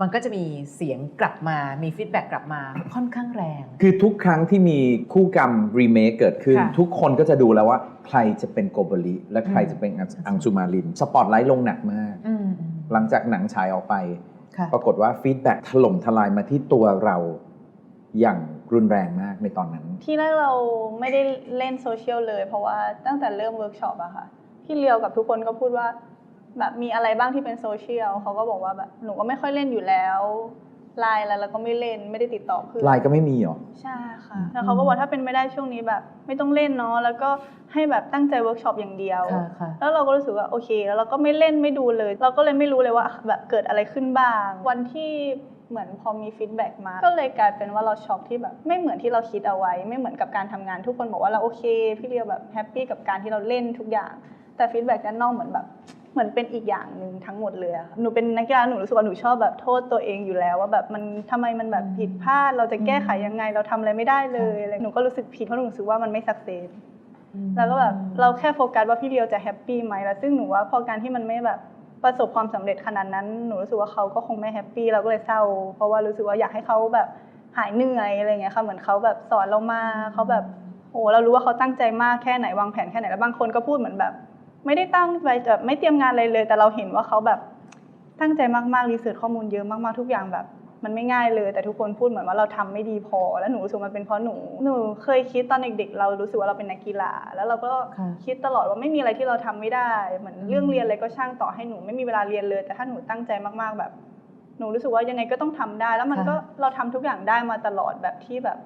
มันก็จะมีเสียงกลับมา มีฟีดแบ็กกลับมาค่อนข้างแรง คือทุกครั้งที่มีคู่กรรมรีเมคเกิดขึ้น ค่ะทุกคนก็จะดูแล้วว่า ใครจะเป็นโกโบลิและใครอืมจะเป็นอังสุมาลิน สปอตไลท์ลงหนักมาก อืมอืมหลังจากหนังฉายออกไป ค่ะ ปรากฏว่าฟีดแบ็กถล่มทลายมาที่ตัวเราอย่างรุนแรงมากในตอนนั้น ที่แรกเราไม่ได้เล่นโซเชียลเลย เพราะว่าตั้งแต่เริ่มเวิร์กช็อปอะค่ะ พี่เลียวกับทุกคนก็พูดว่า แบบมีอะไรบ้างที่เป็นโซเชียลเขาก็บอกว่าแบบหนูก็ไม่ค่อยเล่นอยู่แล้วไลน์อะไรเราก็ไม่เล่นไม่ได้ติดต่อเพื่อนไลน์ก็ไม่มีเหรอใช่ค่ะแล้วเขาก็บอกถ้าเป็นไม่ได้ช่วงนี้แบบ ไม่ต้องเล่นเนาะแล้วก็ให้แบบตั้งใจเวิร์กช็อปอย่างเดียวค่ะค่ะแล้วเราก็รู้สึกว่าโอเค แล้วเราก็ไม่เล่นไม่ดูเลย เราก็เลยไม่รู้เลยว่าแบบเกิดอะไรขึ้นบ้าง วันที่เหมือนพอมีฟีดแบ็กมา ก็เลยกลายเป็นว่าเราช็อกที่แบบ ไม่เหมือนที่เราคิดเอาไว้ ไม่เหมือนกับการทำงานทุกคนบอกว่าเราโอเค พี่เรียวแบบแฮปปี้กับการที่เราเล่นทุกอย่าง แต่ฟีดแบ็กด้านนอกเหมือนแบบ เหมือนเป็นอีกอย่างหนึ่งทั้งหมดเลยอะค่ะหนูเป็นนักกีฬาหนูรู้สึกว่าหนูชอบแบบโทษตัวเองอยู่แล้ว ว่าแบบมันทำไมมันแบบผิดพลาด เราจะแก้ไขยังไงเราทำอะไรไม่ได้เลยอะไรหนูก็รู้สึกผิดเพราะหนูรู้สึกว่ามันไม่สักเซสแล้วก็แบบเราแค่โฟกัสว่าพี่เลียวจะแฮปปี้ไหมแล้วซึ่งหนูว่าพอการที่มันไม่แบบประสบความสำเร็จขนาดนั้น หนูรู้สึกว่าเขาก็คงไม่แฮปปี้เราก็เลยเศร้า เพราะว่ารู้สึกว่าอยากให้เขาแบบหายเหนื่อยอะไรเงี้ยค่ะเหมือนเขาแบบสอนเรามาเขาแบบโอ้เรารู้ว่าเขาตั้งใจมากแค่ไหนวางแผนแค่ไหนแล้วบางคนก็พูดเหมือนแบบ ไม่ได้ตั้งใจแบบไม่เตรียมงานอะไรเลย แต่เราเห็นว่าเขาแบบตั้งใจมากๆรีเสิร์ชข้อมูลเยอะมากๆทุกอย่างแบบ มันไม่ง่ายเลย แต่ทุกคนพูดเหมือนว่าเราทำไม่ดีพอ แล้วหนูรู้สึกมันเป็นเพราะหนูหนูเคยคิดตอนเด็กๆเรารู้สึกว่าเราเป็นนักกีฬา แล้วเราก็ค่ะคิดตลอดว่าไม่มีอะไรที่เราทำไม่ได้เหมือนอืมเรื่องเรียนอะไรก็ช่างต่อให้หนูไม่มีเวลาเรียนเลย แต่ถ้าหนูตั้งใจมากๆแบบ หนูรู้สึกว่ายังไงก็ต้องทำได้ แล้วมันก็เราทำทุกอย่างได้มาตลอดแบบที่แบบ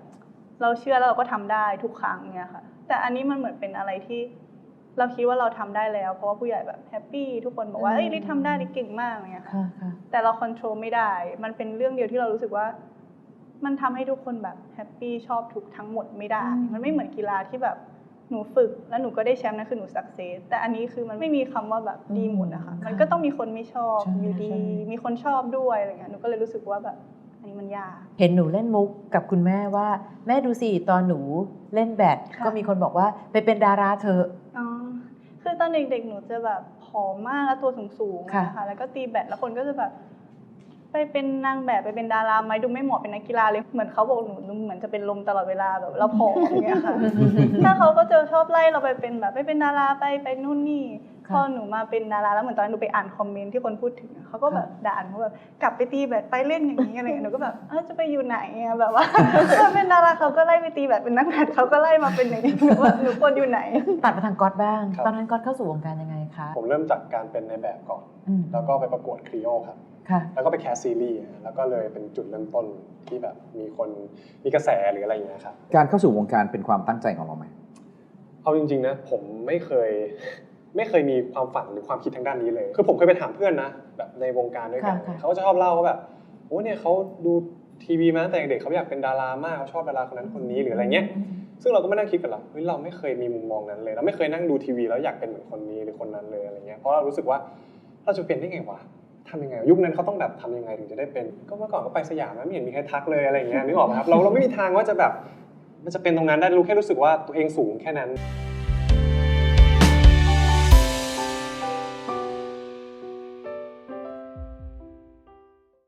เราเชื่อแล้วเราก็ทำได้ทุกครั้งเนี่ยค่ะ แต่อันนี้มันเหมือนเป็นอะไรที่ เราคิดว่าเราทำได้แล้ว เพราะว่าผู้ใหญ่แบบแฮปปี้ทุกคนบอกว่าอืมเอ้ยลิททำได้ลิเก่งมากอะไรเงี้ยค่ะค่ะค่ะแต่เราควบคุมไม่ได้ มันเป็นเรื่องเดียวที่เรารู้สึกว่า มันทำให้ทุกคนแบบแฮปปี้ชอบทุกทั้งหมดไม่ได้อืมมันไม่เหมือนกีฬาที่แบบหนูฝึกแล้วหนูก็ได้แชมป์นั่นคือหนูสักเซสแต่อันนี้คือมันไม่มีคำว่าแบบดีหมดนะคะมันก็ต้องมีคนไม่ชอบใช่อยู่ดีใช่มีคนชอบด้วยอะไรเงี้ยหนูก็เลยรู้สึกว่าแบบอันนี้มันยากเห็นหนูเล่นมุกกับคุณแม่ว่า แม่ดูสิตอนหนูเล่นแบดค่ะก็มีคนบอกว่าไปเป็นดาราเธอะอ๋อคือ ตอนเด็กๆหนูจะแบบผอมมากแล้วตัวสูงๆค่ะนะคะแล้วก็ตีแบดแล้วคนก็จะแบบ ไปเป็นนางแบบไปเป็นดาราไหมดูไม่เหมาะเป็นนักกีฬาเลยเหมือนเขาบอกหนูดูเหมือนจะเป็นลมตลอดเวลาแบบเราผอมอย่างเงี้ยค่ะ ถ้าเขาก็จะชอบไล่เราไปเป็นแบบไปเป็นดาราไปไปนู่นนี่ค่ะ พอหนูมาเป็นดาราแล้วเหมือนตอนนั้นหนูไปอ่านคอมเมนต์ที่คนพูดถึงอะเขาก็แบบด่าหนูแบบกลับไปตีแบดไปเล่นอย่างนี้อะไรเงี้ยหนูก็แบบเอ้าจะไปอยู่ไหนอะแบบว่าถ้าเป็นดาราเขาก็ไล่ไปตีแบดเป็นนักแบดเขาก็ไล่มาเป็นอย่างนี้หนูว่าหนูควรอยู่ไหนตัดมาทางก๊อตบ้างครับตอนนั้นก๊อตเข้าสู่วงการยังไงคะผมเริ่มจากการเป็นในแบบก่อนอืมแล้วก็ไปประกวดครีโอครับค่ะแล้วก็ไปแคสซีรีส์แล้วก็เลยเป็นจุดเริ่มต้นที่แบบมีคนมีกระแสหรืออะไรอย่างเงี้ยครับการเข้าสู่วงการเป็นความตั้งใจของเราไหมเอาจริงๆนะผมไม่เคย ไม่เคยมีความฝันหรือความคิดทางด้านนี้เลย คือผมเคยไปถามเพื่อนนะ แบบในวงการด้วยกันค่ะค่ะเขาก็จะชอบเล่าว่าแบบ โอ้เนี่ยเขาดูทีวีมาตั้งแต่เด็กเขาอยากเป็นดารามากเขาชอบดาราคนนั้นคนนี้หรืออะไรเงี้ย ซึ่งเราก็ไม่นั่งคิดกันหรอกเฮ้ยเราไม่เคยมีมุมมองนั้นเลย เราไม่เคยนั่งดูทีวีแล้วอยากเป็นเหมือนคนนี้หรือคนนั้นเลยอะไรเงี้ย เพราะเรารู้สึกว่าเราจะเป็นได้ไงวะทำยังไง ยุคนั้นเขาต้องแบบทำยังไงถึงจะได้เป็น ก็เมื่อก่อนก็ไปสยามนะไม่เห็นมีใครทักเลยอะไรเงี้ยนึกออกไหมครับ เราเราไม่มีทางว่าจะแบบ มันจะเป็นตรงนั้นได้รู้แค่รู้สึกว่าตัวเองสูงแค่นั้นค